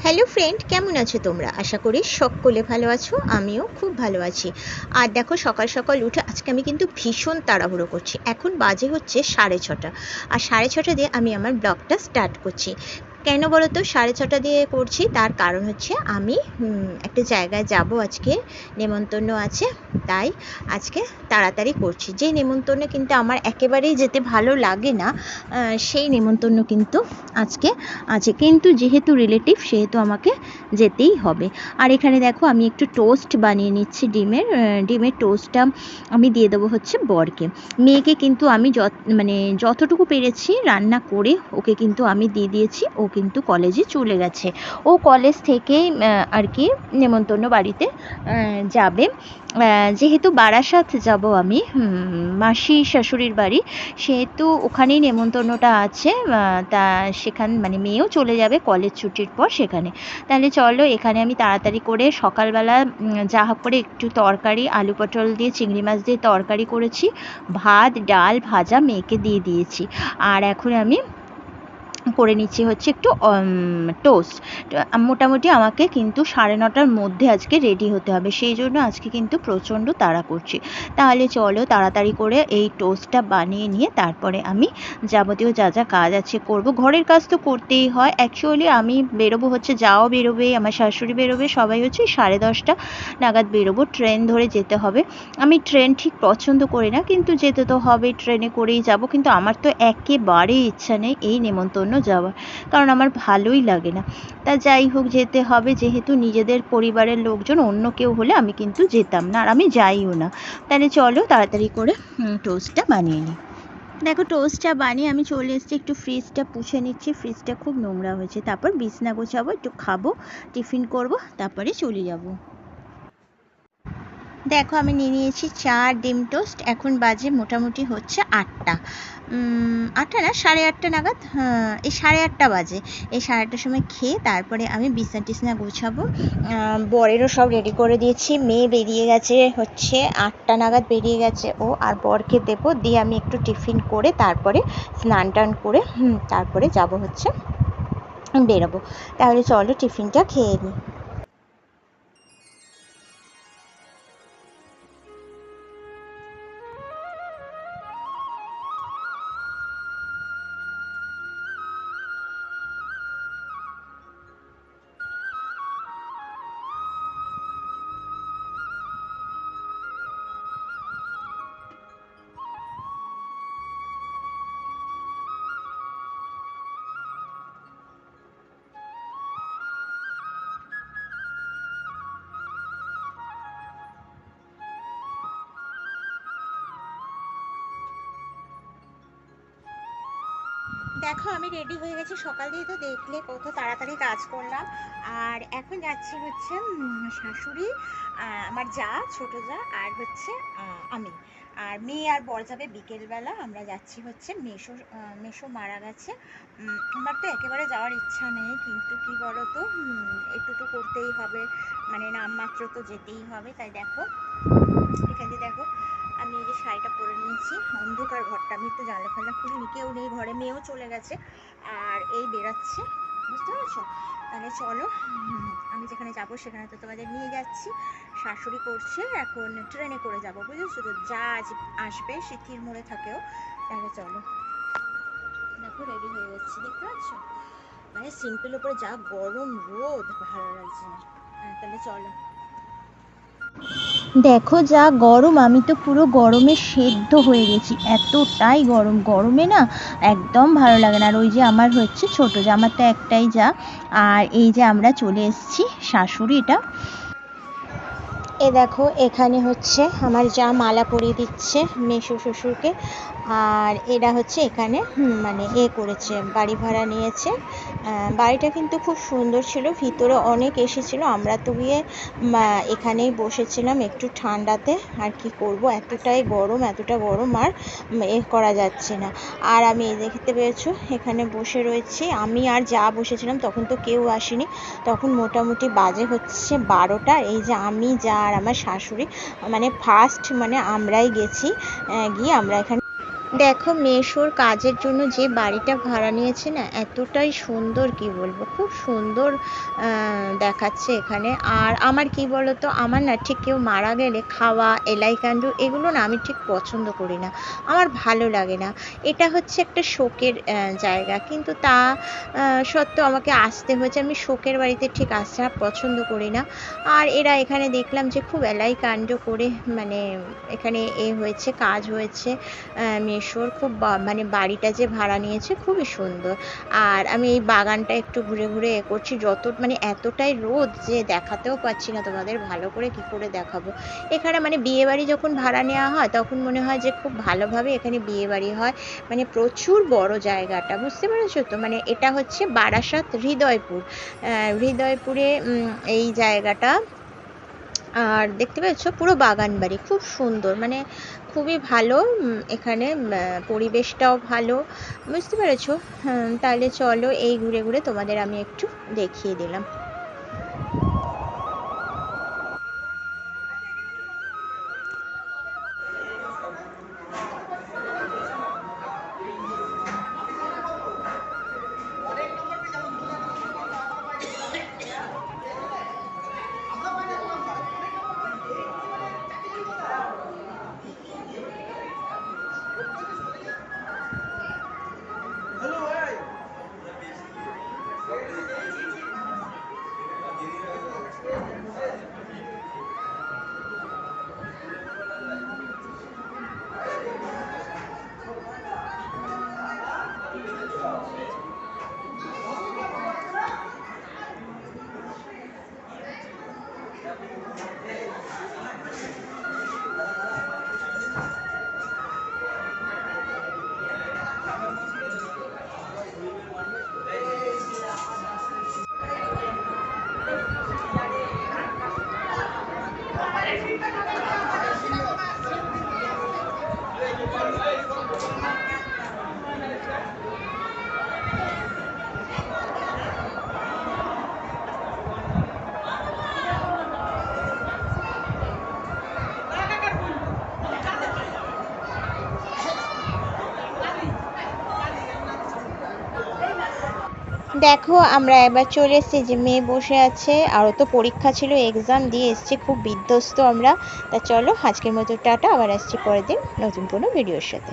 Hello friend কেমন আছো তোমরা? আশা করি সকলে ভালো আছো, আমিও খুব ভালো আছি। আর দেখো সকাল সকাল উঠে আজকে আমি কিন্তু ভীষণ তাড়াহুড়ো করছি। এখন বাজে হচ্ছে সাড়ে ছটা। আর সাড়ে ছটা দিয়ে আমি আমার ব্লগটা স্টার্ট করছি। কেন বলো তো সাড়ে ছটা দিয়ে করছি। তার কারণ হচ্ছে আমি একটা জায়গায় যাব আজকে। নেমন্তন্ন আছে, তাই আজকে তাড়াতাড়ি করছি। যে নেমন্তন্ন কিন্তু আমার একেবারেই যেতে ভালো লাগে না সেই নেমন্তন্ন কিন্তু আজকে আছে। কিন্তু যেহেতু রিলেটিভ সেহেতু আমাকে যেতেই হবে। আর এখানে দেখো, আমি একটু টোস্ট বানিয়ে নিচ্ছি ডিমের ডিমের টোস্টটা আমি দিয়ে দেবো হচ্ছে বরকে। মেয়েকে কিন্তু আমি যত মানে যতটুকু পেরেছি রান্না করে ওকে কিন্তু আমি দিয়ে দিয়েছি, ও কিন্তু কলেজে চলে গেছে। ও কলেজ থেকেই আর কি নেমন্তন্ন বাড়িতে যাবে। যেহেতু বারাসাত যাব আমি মাসি শাশুড়ির বাড়ি, সেহেতু ওখানেই নেমন্তন্নটা আছে তা সেখান মানে মেয়েও চলে যাবে কলেজ ছুটির পর সেখানে। তাহলে চলো, এখানে আমি তাড়াতাড়ি করে সকালবেলা যা হোক করে একটু তরকারি, আলু পটল দিয়ে, চিংড়ি মাছ দিয়ে তরকারি করেছি, ভাত, ডাল, ভাজা মেয়েকে দিয়ে দিয়েছি। আর এখন আমি করে নিচ্ছি হচ্ছে একটু টোস্ট মোটামুটি আমাকে কিন্তু সাড়ে নটার মধ্যে আজকে রেডি হতে হবে। সেই জন্য আজকে কিন্তু প্রচণ্ড তাড়া করছি। তাহলে চলো তাড়াতাড়ি করে এই টোস্টটা বানিয়ে নিয়ে তারপরে আমি যাবতীয় যা যা কাজ আছে করব। ঘরের কাজ তো করতেই হয়। অ্যাকচুয়ালি আমি বেরোবো হচ্ছে, যাও বেরোবে, আমার শাশুড়ি বেরোবে, সবাই হচ্ছে সাড়ে দশটা নাগাদ বেরোবো। ট্রেন ধরে যেতে হবে। আমি ট্রেন ঠিক পছন্দ করি না, কিন্তু যেতে তো হবে, ট্রেনে করেই যাব। কিন্তু আমার তো একেবারেই ইচ্ছা নেই এই নেমন্তন্ন যাওয়ার কারণ আমার ভালোই লাগে না। তা যাই হোক, যেতে হবে। যেহেতু নিজেদের পরিবারের লোকজন, অন্য কেউ হলে আমি কিন্তু যেতাম না, আর আমি যাইও না। তাহলে চলো তাড়াতাড়ি করে টোস্টটা বানিয়ে নিই। দেখো টোস্টটা বানিয়ে আমি চলে এসেছি, একটু ফ্রিজটা পুছে নিচ্ছি। ফ্রিজটা খুব নোংরা হয়েছে। তারপর বিছনা গোছাবো, একটু খাব টিফিন করব, তারপরে চলে যাব। দেখো, আমি নিয়ে নিয়েছি চার ডিম টোস্ট। এখন বাজে মোটামুটি হচ্ছে আটটা। আটটা না? সাড়ে আটটা নাগাদ? হ্যাঁ এই সাড়ে আটটা বাজে। এই সাড়ে আটটার সময় খেয়ে তারপরে আমি বিছনা টিছনা গোছাবো। বরেরও সব রেডি করে দিয়েছি। মেয়ে বেরিয়ে গেছে হচ্ছে আটটা নাগাদ বেরিয়ে গেছে ও আর বরকে দেবো। দিয়ে আমি একটু টিফিন করে তারপরে স্নান টান করে তারপরে যাব হচ্ছে বেরোবো। তাহলে চলো টিফিনটা খেয়ে নিই দেখো, আমি রেডি হয়ে গেছি। সকাল দিয়ে তো দেখলে কত তাড়াতাড়ি কাজ করলাম আর এখন যাচ্ছি হচ্ছে শাশুড়ি আমার যা, ছোট যা, আর হচ্ছে আমি। আর মেয়ে আর বর যাবে বিকেলবেলা। আমরা যাচ্ছি হচ্ছে মেশো মেশো মারা গেছে। আমার তো একেবারে যাওয়ার ইচ্ছা নেই, কিন্তু কি বলো তো একটু তো করতেই হবে। মানে নামমাত্র তো যেতেই হবে, তাই দেখো। এখানে পরে নিয়েছি। অন্ধকার ঘরটা আমি একটু জানলা ফাল্লা খুলিনি কেউ নেই ঘরে মেয়েও চলে গেছে আর এই বেরাচ্ছে। বুঝতে পেরেছ? তাহলে চলো আমি যেখানে যাব সেখানে তো তোমাদের নিয়ে যাচ্ছি। শাশুড়ি করছে এখন ট্রেনে করে যাব বুঝেছ তো? যা আসবে সিথির মোড়ে থাকেও। তাহলে চলো। দেখো রেডি হয়ে যাচ্ছি দেখতে পাচ্ছ? মানে সিম্পল উপরে যা গরম রোদ ভালো লাগছে। না হ্যাঁ, তাহলে চলো। দেখো যা গরম, আমি তো পুরো গরমে সেদ্ধ হয়ে গেছি। এতটাই গরম। গরমে না একদম ভালো লাগে না। আর ওই যে আমার হচ্ছে ছোট আমার তো একটাই যা। আর এই যে আমরা চলে এসেছি শাশুড়ি এটা। এ দেখো, এখানে হচ্ছে আমার যা মালা পরিয়ে দিচ্ছে মেসো শ্বশুরকে। আর এরা হচ্ছে এখানে মানে এ করেছে, বাড়ি ভাড়া নিয়েছে। বাড়িটা কিন্তু খুব সুন্দর ছিল, ভিতরে অনেক এসেছিল আমরা তো গিয়ে এখানেই বসেছিলাম একটু ঠান্ডাতে, আর কি করব? এতটাই গরম, এতটা গরম আর এ করা যাচ্ছে না। আর আমি দেখতে পেয়েছ, এখানে বসে রয়েছি। আমি আর যা বসেছিলাম, তখন তো কেউ আসেনি। তখন মোটামুটি বাজে হচ্ছে বারোটা। এই যে আমি, যা আর আমার শাশুড়ি মানে ফার্স্ট মানে আমরাই গেছি গিয়ে আমরা এখানে দেখো মেশোর কাজের জন্য যে বাড়িটা ভাড়া নিয়েছে না এতটাই সুন্দর কি বলব? খুব সুন্দর দেখাচ্ছে এখানে। আর আমার কি বলতো আমার না ঠিক কেউ মারা গেলে খাওয়া এলাই কাণ্ড এগুলো না আমি ঠিক পছন্দ করি না। আমার ভালো লাগে না। এটা হচ্ছে একটা শোকের জায়গা। কিন্তু তা সত্ত্বেও আমাকে আসতে হয়েছে। আমি শোকের বাড়িতে ঠিক আসা পছন্দ করি না। আর এরা এখানে দেখলাম যে খুব এলাই কাণ্ড করে মানে এখানে এ হয়েছে কাজ হয়েছে আহ, মেশোর খুব মানে বাড়িটা যে ভাড়া নিয়েছে খুবই সুন্দর। আর আমি এই বাগানটা একটু ঘুরে ঘুরে এ করছি যত মানে এতটাই রোদ যে দেখাতেও পাচ্ছি না তোমাদের, ভালো করে কি করে দেখাবো। এখানে মানে বিয়ে বাড়ি যখন ভাড়া নেওয়া হয়, তখন মনে হয় যে খুব ভালোভাবে এখানে বিয়ে বাড়ি হয়। মানে প্রচুর বড় জায়গাটা, বুঝতে পেরেছ তো? মানে এটা হচ্ছে বারাসাত হৃদয়পুর। হৃদয়পুরে এই জায়গাটা আর দেখতে পাচ্ছ পুরো বাগান বাড়ি, খুব সুন্দর মানে খুবই ভালো এখানে পরিবেশটাও ভালো, বুঝতে পেরেছ? তাহলে চলো এই ঘুরে ঘুরে তোমাদের আমি একটু দেখিয়ে দিলাম। দেখো, আমরা এবার চলে এসেছি, যে মেয়ে বসে আছে। আরও তো পরীক্ষা ছিল এক্সাম দিয়ে এসছে, খুব বিধ্বস্ত আমরা। তা চলো, আজকের মতো টাটা, আবার আসছি পরের দিন নতুন কোনো ভিডিওর সাথে।